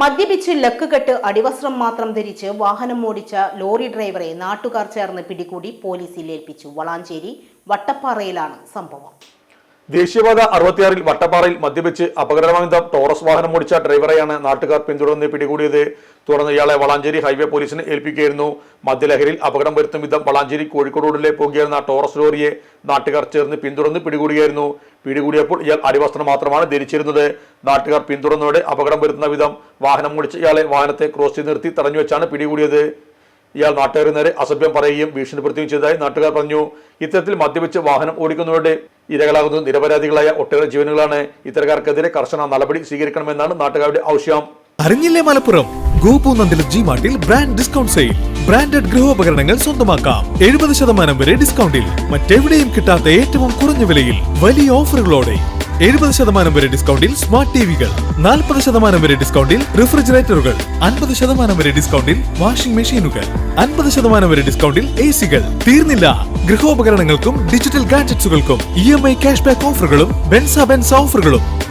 മദ്യപിച്ച് ലക്കുകെട്ട് അടിവസ്ത്രം മാത്രം ധരിച്ച് വാഹനം ഓടിച്ച ലോറി ഡ്രൈവറെ നാട്ടുകാർ ചേർന്ന് പിടികൂടി പോലീസിൽ ഏൽപ്പിച്ചു. വളാഞ്ചേരി വട്ടപ്പാറയിലാണ് സംഭവം. ദേശീയപാത അറുപത്തിയാറിൽ വട്ടപ്പാറയിൽ മദ്യപിച്ച് അപകടമാനിത ടോറസ് വാഹനം ഓടിച്ച ഡ്രൈവറെയാണ് നാട്ടുകാർ പിന്തുടർന്ന് പിടികൂടിയത്. തുടർന്ന് ഇയാളെ വളാഞ്ചേരി ഹൈവേ പോലീസിന് ഏൽപ്പിക്കുകയായിരുന്നു. മദ്യലഹരിയിൽ അപകടം വരുത്തും വിധം വളാഞ്ചേരി കോഴിക്കോട് റോഡിലെ പോകുകയായിരുന്ന ടോറസ് ലോറിയെ നാട്ടുകാർ ചേർന്ന് പിന്തുടർന്ന് പിടികൂടുകയായിരുന്നു പിടികൂടിയപ്പോൾ ഇയാൾ അടിവസ്ത്രം മാത്രമാണ് ധരിച്ചിരുന്നത്. നാട്ടുകാർ പിന്തുടർന്നതോടെ അപകടം വരുത്തുന്ന വിധം വാഹനം ഓടിച്ച് ഇയാളെ വാഹനത്തെ ക്രോസ് ചെയ്ത് നിർത്തി തടഞ്ഞു വെച്ചാണ് പിടികൂടിയത്. ഇയാൾ നാട്ടുകാരെ നേരെ അസഭ്യം പറയുകയും ഭീഷണിപ്പെടുത്തുകയും ചെയ്തതായി നാട്ടുകാർ പറഞ്ഞു. ഇത്തരത്തിൽ മദ്യപിച്ച് വാഹനം ഓടിക്കുന്നവരുടെ ഇരകളാകുന്നത് നിരപരാധികളായ ഒട്ടേറെ ജീവനുകളാണ് ഇത്തരക്കാർക്കെതിരെ കർശന നടപടി സ്വീകരിക്കണമെന്നാണ് നാട്ടുകാരുടെ ആവശ്യം. അറിഞ്ഞില്ലേ മലപ്പുറം? ഗോപു നന്ദില ജി മാർട്ടിൽ ബ്രാൻഡ് ഡിസ്കൗണ്ട് സെയിൽ ബ്രാൻഡഡ് ഗൃഹോപകരണങ്ങൾ സ്വന്തമാക്കാം. എഴുപത് ശതമാനം വരെ ഡിസ്കൗണ്ടിൽ മറ്റെവിടെയും കിട്ടാത്ത ഏറ്റവും കുറഞ്ഞ വിലയിൽ വലിയ ഓഫറുകളോടെ എഴുപത് ശതമാനം വരെ ഡിസ്കൗണ്ടിൽ സ്മാർട്ട് ടിവികൾ നാൽപ്പത് ശതമാനം വരെ ഡിസ്കൗണ്ടിൽ റെഫ്രിജറേറ്ററുകൾ അൻപത് ശതമാനം വരെ ഡിസ്കൗണ്ടിൽ വാഷിംഗ് മെഷീനുകൾ അൻപത് ശതമാനം വരെ ഡിസ്കൗണ്ടിൽ എ സികൾ തീർന്നില്ല. ഗൃഹോപകരണങ്ങൾക്കും digital ഗാഡ്ജറ്റ്സുകൾക്കും E M I cash back ഓഫറുകളും ബെൻസ ബെൻസ് ഓഫറുകളും